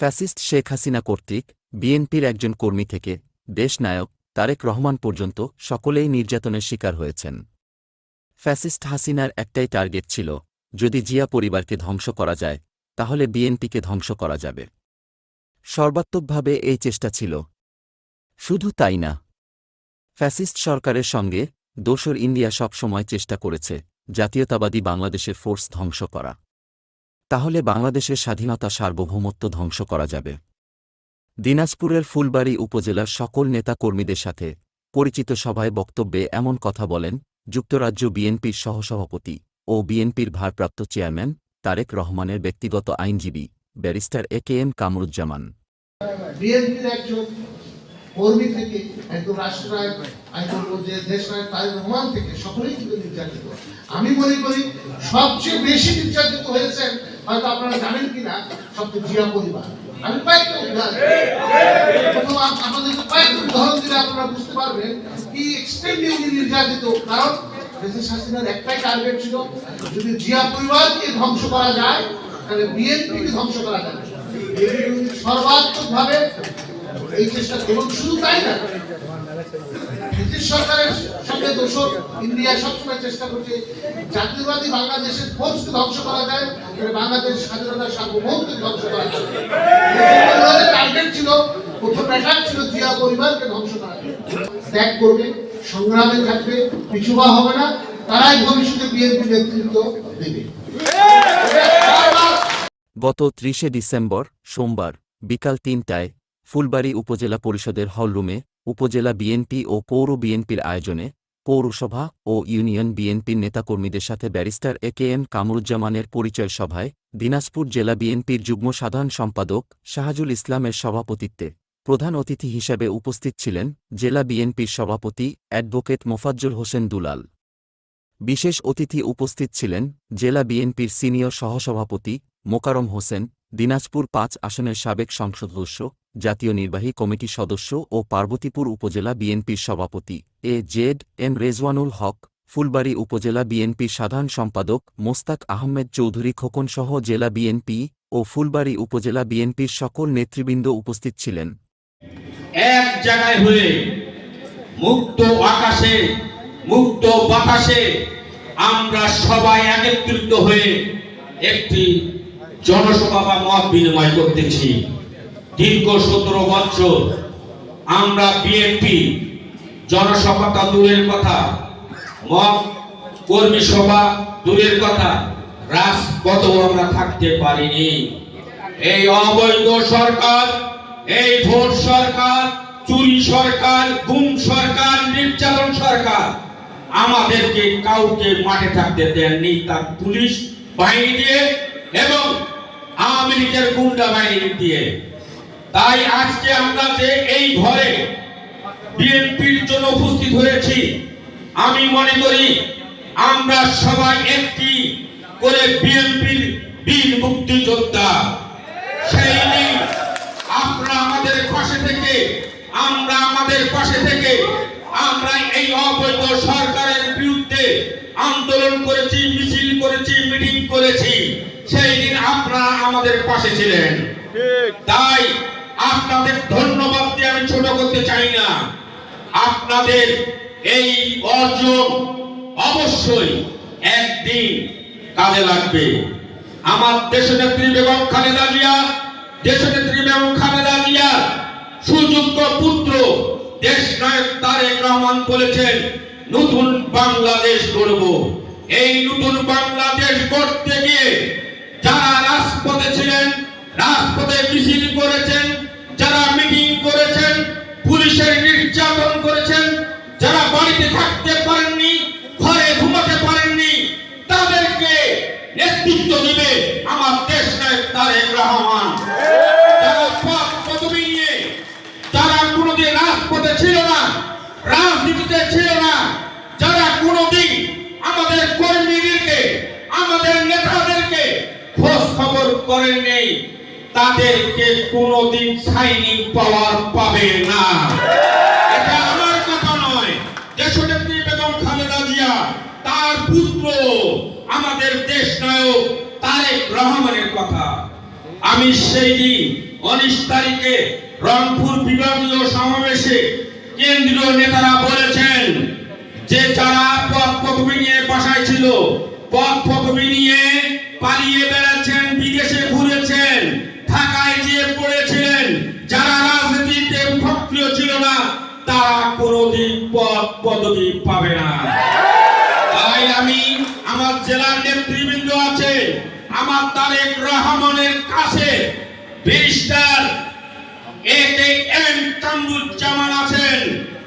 Fascist Sheikh Hasina কর্তৃক বিএনপির একজন কর্মী থেকে দেশনায়ক তারেক রহমান পর্যন্ত সকলেই নির্যাতনের শিকার হয়েছেন। ফ্যাসিস্ট হাসিনার একটাই টার্গেট ছিল, যদি জিয়া পরিবারকে ধ্বংস করা যায়, তাহলে বিএনপিকে ধ্বংস করা যাবে। সর্বাত্মকভাবে এই চেষ্টা ছিল। শুধু তাই না, ফ্যাসিস্ট সরকারের সঙ্গে দোসর ইন্ডিয়া সবসময় চেষ্টা করেছে জাতীয়তাবাদী বাংলাদেশের ফোর্স ধ্বংস করা। তাহলে বাংলাদেশের স্বাধীনতা সার্বভৌমত্ব ধ্বংস করা যাবে। দিনাজপুরের ফুলবাড়ী উপজেলার সকল নেতা কর্মীদের সাথে পরিচিত সভায় বক্তব্যে এমন কথা বলেন যুক্তরাজ্য বিএনপির সহসভাপতি ও বিএনপির ভারপ্রাপ্ত চেয়ারম্যান তারেক রহমানের ব্যক্তিগত আইনজীবী barrister A K M Kamruzzaman. কর্মী থেকে, একজন রাষ্ট্রনায়ক থেকে সকলেই কিন্তু নির্যাতিত। আমি মনে করি সবচেয়ে বেশি নির্যাতিত হয়েছেন হয়তো আপনারা জানেন কিনা, সবচেয়ে জিয়া পরিবার। আমি কয়েকটা উদাহরণ প্রথম আপ- আপনাদেরকে কয়েকটা উদাহরণ দিলে আপনারা বুঝতে পারবেন কি এক্সট্রিমলি উনি নির্যাতিত। কারণ দেশের শাসনের একটাই টার্গেট ছিল, যদি জিয়া পরিবারকে ধ্বংস করা যায়, তাহলে বিএনপিকে ধ্বংস করা যাবে। সর্বাত্মক ভাবে এই চেষ্টা এবং শুধু তাই না ব্রিটিশ সরকারের সঙ্গে দোষক ইন্ডিয়া সবসময় চেষ্টা করছে জাতীয়বাদী বাংলাদেশের ফোর্সকে ধ্বংস করা যায় বাংলাদেশ স্বাধীনতার সার্বভৌমকে ধ্বংস করা যায়। টার্গেট ছিল, প্রথম ছিল জিয়া পরিবারকে ধ্বংস করা। ত্যাগ করবে, সংগ্রামে থাকবে হবে না, তারাই ভবিষ্যতে বিএনপি নেতৃত্ব দেবে। গত ত্রিশে ডিসেম্বর সোমবার বিকাল তিনটায় ফুলবাড়ী উপজেলা পরিষদের হলরুমে উপজেলা বিএনপি ও পৌর বিএনপির আয়োজনে পৌরসভা ও ইউনিয়ন বিএনপির নেতাকর্মীদের সাথে ব্যারিস্টার এ কে এম কামরুজ্জামানের পরিচয় সভায় দিনাজপুর জেলা বিএনপির যুগ্ম সাধারণ সম্পাদক শাহাজুল ইসলামের সভাপতিত্বে প্রধান অতিথি হিসেবে উপস্থিত ছিলেন জেলা বিএনপির সভাপতি অ্যাডভোকেট মোফাজ্জল হোসেন দুলাল। বিশেষ অতিথি উপস্থিত ছিলেন জেলা বিএনপির সিনিয়র সহসভাপতি মোকারম হোসেন, দিনাজপুর পাঁচ আসনের সাবেক সংসদ সদস্য জাতীয় নির্বাহী কমিটি সদস্য ও পার্বতীপুর উপজেলা বিএনপির সভাপতি A Z M Rezwanul Haque, Phulbari উপজেলা বিএনপির সাধারণ সম্পাদক মোস্তাক আহমেদ চৌধুরী খোকনসহ জেলা বিএনপি ও ফুলবাড়ী উপজেলা বিএনপির সকল নেতৃবৃন্দ উপস্থিত ছিলেন। এক জায়গায় হয়ে মুক্ত আকাশে, মুক্ত বাতাসে আমরা সবাই একত্রিত হয়ে একটি জনসভা বা মত বিনিময় করতেছি দীর্ঘ সতেরো বছর আমরা বিএনপি জনসভাটা দূরের কথা, মত কর্মী সভা দূরের কথা, রাজপথেও আমরা থাকতে পারিনি। এই অবৈধ সরকার, এই ভোট সরকার, চুরি সরকার, গুম সরকার, নির্যাতন সরকার আমাদেরকে কাউকে মাঠে থাকতে দেননি। তার পুলিশ বাহিনী দিয়ে এবং আওয়ামী লীগের গুন্ডা বাহিনী দিয়ে তাই আজকে আমরা যে এই ঘরে বিএনপির জন্য উপস্থিত হয়েছি আমি মনে করি আমরা সবাই একটি করে বিএনপির বীর মুক্তিযোদ্ধা। সেই দিন আপনারা আমাদের পাশে থেকে আমরা আমাদের পাশে থেকে আমরা এই অবৈধ সরকারের বিরুদ্ধে আন্দোলন করেছি মিছিল করেছি মিটিং করেছি। সেই দিন আপনারা আমাদের পাশে ছিলেন। তাই আপনাদের ধন্যবাদ দিয়ে আমি ছোট করতে চাই না। আপনাদের এই অর্জন অবশ্যই একদিন কাজে লাগবে। আমার দেশনেত্রী বেগম খালেদা জিয়া, দেশনেত্রী বেগম খালেদা জিয়া, সুযোগ্য পুত্র, দেশ নায়ক তারেক রহমান বলেছেন, নতুন বাংলাদেশ গড়ব। এই নতুন বাংলাদেশ গড়তে গিয়ে যারা রাজপথে ছিলেন, রাজপথে মিছিল করেছেন যারা মিটিং করেছেন, পুলিশের নির্যাতন করেছেন, যারা বাড়িতে থাকতে পারেননি, ঘরে ঘুমাতে পারেননি, তাদেরকে নেতৃত্ব দিবে আমার দেশ নায়ক তারেক রহমান। নিয়ে কোনোদিন ছিল না ছিল না, যারা কোনোদিন আমাদের আমাদের নেতাদেরকে খোঁজ খবর করেন নেই তাদেরকে কোনোদিন সাইনিং পাওয়ার পাবে না। এটা আমার কথা নয়। দেশনেত্রী বেগম খালেদা জিয়া, তার পুত্র, আমাদের দেশ নায়ক তারেক রহমানের কথা। আমি সেই দিন উনিশ তারিখে রংপুর বিভাগীয় সমাবেশে কেন্দ্রীয় নেতারা বলেছেন যে যারা পথ পদবি নিয়ে বাসায় ছিল, পথ পদবি নিয়ে পালিয়ে বেড়াচ্ছেন বিদেশে ঘুরেছেন ঢাকায় যেয়ে পড়েছিলেন যারা রাজনীতিতে সক্রিয় ছিল না তারা কোনোদিন পদ পদবি পাবে না। তাই আমি আমার জেলার নেতৃবৃন্দ আছে, আমার তারেক রহমানের কাছে ব্যারিস্টার এ কে এম আছেন,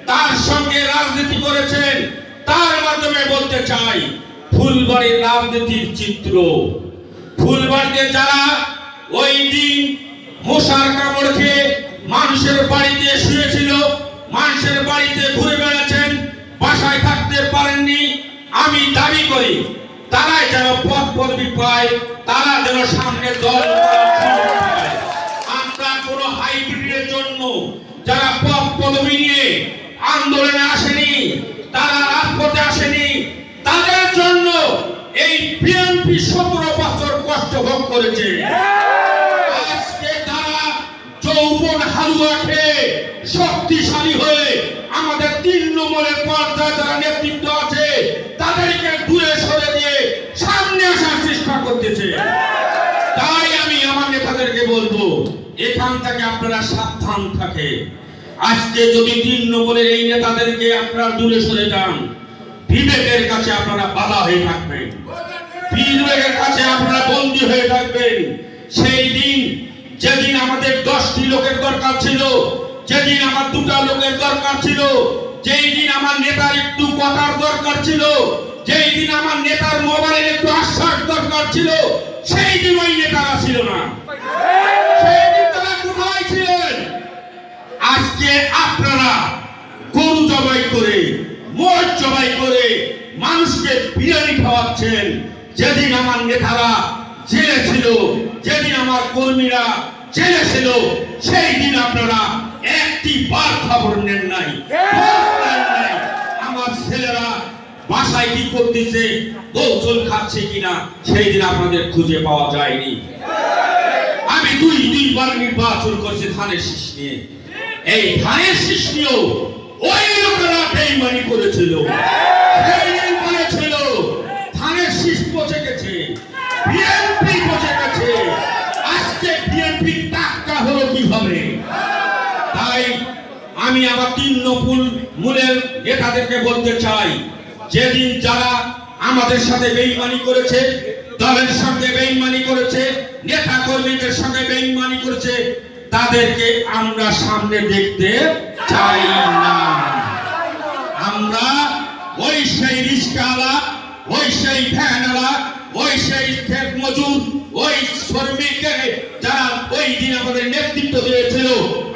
তার সঙ্গে রাজনীতি করেছেন, তার মাধ্যমে বলতে চাই, ফুলবাড়ির রাজনীতির চিত্র। ফুলবাড়িতে যারা ওই দিন মশার কামড় খেয়ে মানুষের বাড়িতে শুয়েছিল, মানুষের বাড়িতে ঘুরে বেড়াচ্ছেন বাসায় থাকতে পারেননি আমি দাবি করি, তারাই যেন পদ পদবি পায়, তারা যেন সামনে দল আমরা কোনো হাইব্রিডের জন্য যারা পদ পদবি নিয়ে আন্দোলনে আসেনি, তারা রাজপথে আসেনি, তাদের জন্য এই বিএনপি সতেরো বছর কষ্ট ভোগ করেছে। হালুয়া শক্তিশালী হয়ে আমাদের নম্বরের পর্যায়ে যারা নেতৃত্ব আছে, তাদেরকে দূরে সরে দিয়ে সামনে আসার চেষ্টা করতেছে। তাই আমি আমার নেতাদেরকে বলব, এখান থেকে আপনারা সাবধান থাকে আজকে যদি তিন নম্বরের এই নেতাদেরকে আপনারা দূরে সরে যান, বিবেকের কাছে আপনারা বাধা হয়ে থাকবেন। বিবেকের কাছে আপনারা বন্দী হয়ে থাকবেন। সেই দিন যেদিন আমাদের দশটি লোকের দরকার ছিল, যেদিন আমার দুটা লোকের দরকার ছিল, যেই দিন আমার নেতার একটু কথার দরকার ছিল, যেই দিন আমার নেতার মোবাইলের একটু আশ্বাস দরকার ছিল, সেই দিন ওই নেতারা ছিল না। তারা আজকে আপনারা গরু জবাই করে মোট জবাই করে মানুষকে বিরিয়ানি খাওয়াচ্ছেন। যেদিন আমার নেতারা জেলে ছিল, যেদিন আমার কর্মীরা জেলে ছিল, সেই দিন আপনারা একটি বার খবর নেন নাই। আমার ছেলেরা বাসায় কি করতেছে, গোসল খাচ্ছে কিনা, সেই দিন আপনাদের খুঁজে পাওয়া যায়নি। আমি দুই, দুইবার নির্বাচন করছি ধানের শীষ নিয়ে। এই ধানের শীষ নিয়েও ওই লোকেরা বেইমানি করেছিল সেইদিন বলেছিল ধানের শীষ পচে গেছে বিএনপি পচে গেছে আজকে বিএনপি টাকা হলো কীভাবে তাই আমি আবার তিন নকুল মূলের নেতাদেরকে বলতে চাই, যেদিন যারা আমাদের সাথে বেইমানি করেছে, দলের সঙ্গে বেইমানি করেছে নেতা কর্মীদের সঙ্গে বেইমানি করেছে, তাদেরকে আমরা সামনে দেখতে চাই না। আমরা ওই সেই রিস্কাওয়ালা, ওই সেই ভ্যানওয়ালা, ওই সেই ক্ষেত মজুর, ওই শ্রমিককে যারা ওই দিন আমাদের নেতৃত্ব দিয়েছিল,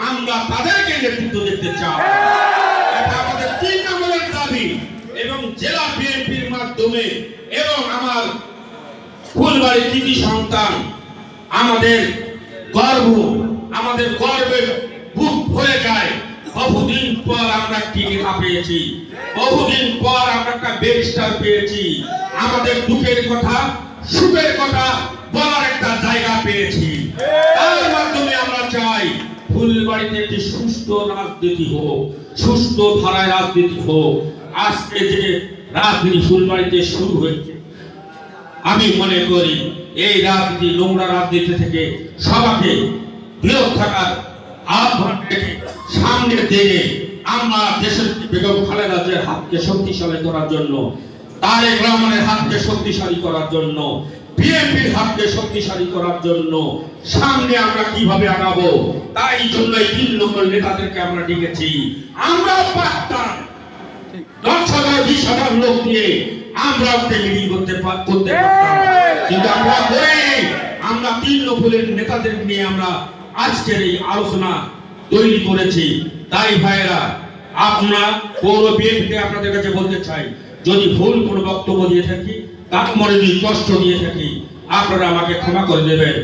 আমরা তাদেরকে নেতৃত্ব দিতে চাই এটা আমাদের তিন নম্বরের দাবি এবং জেলা বিএনপির মাধ্যমে এবং আমার ফুলবাড়ি কৃতি সন্তান আমাদের গর্ব আমাদের গর্বের বুক ভরে যায়। বহুদিন পর আমরা নেতা পেয়েছি। বহুদিন পর আমরা একটা ব্যারিস্টার পেয়েছি। আমাদের দুঃখের কথা সুখের কথা বলার একটা জায়গা পেয়েছি। তার মাধ্যমে আমরা চাই ফুলবাড়িতে একটি সুস্থ রাজনীতি হোক সুস্থ ধারায় রাজনীতি হোক, আজকে যে রাজনীতি ফুলবাড়িতে শুরু হয়েছে, আমি মনে করি এই রাজনীতি, নোংরা রাজনীতি থেকে সবাইকে বিরত থাকার আহ্বান রেখে আমরা দেশের বেগম খালেদা জিয়ার হাতকে শক্তিশালী করার জন্য, তারেক রহমানের হাতকে শক্তিশালী করার জন্য বিএনপির হাতকে শক্তিশালী করার জন্য সামনে আমরা কীভাবে আগাবো? তাই জন্য এই তিন নম্বর নেতাদেরকে আমরা ডেকেছি। আমরা পারতাম দশ হাজার বিশ হাজার লোক নিয়ে আমরা ওকে মিটিং করতে করতে কিন্তু আমরা আমরা তিন নফলের নেতাদের নিয়ে আমরা আজকের এই আলোচনা তৈরি করেছি। তাই ভাইরা আপনারা পৌর বিএনপিকে আপনাদের কাছে বলতে চাই যদি ভুল কোনো বক্তব্য দিয়ে থাকি তার মনে যদি কষ্ট দিয়ে থাকি। আপনারা আমাকে ক্ষমা করে দেবেন।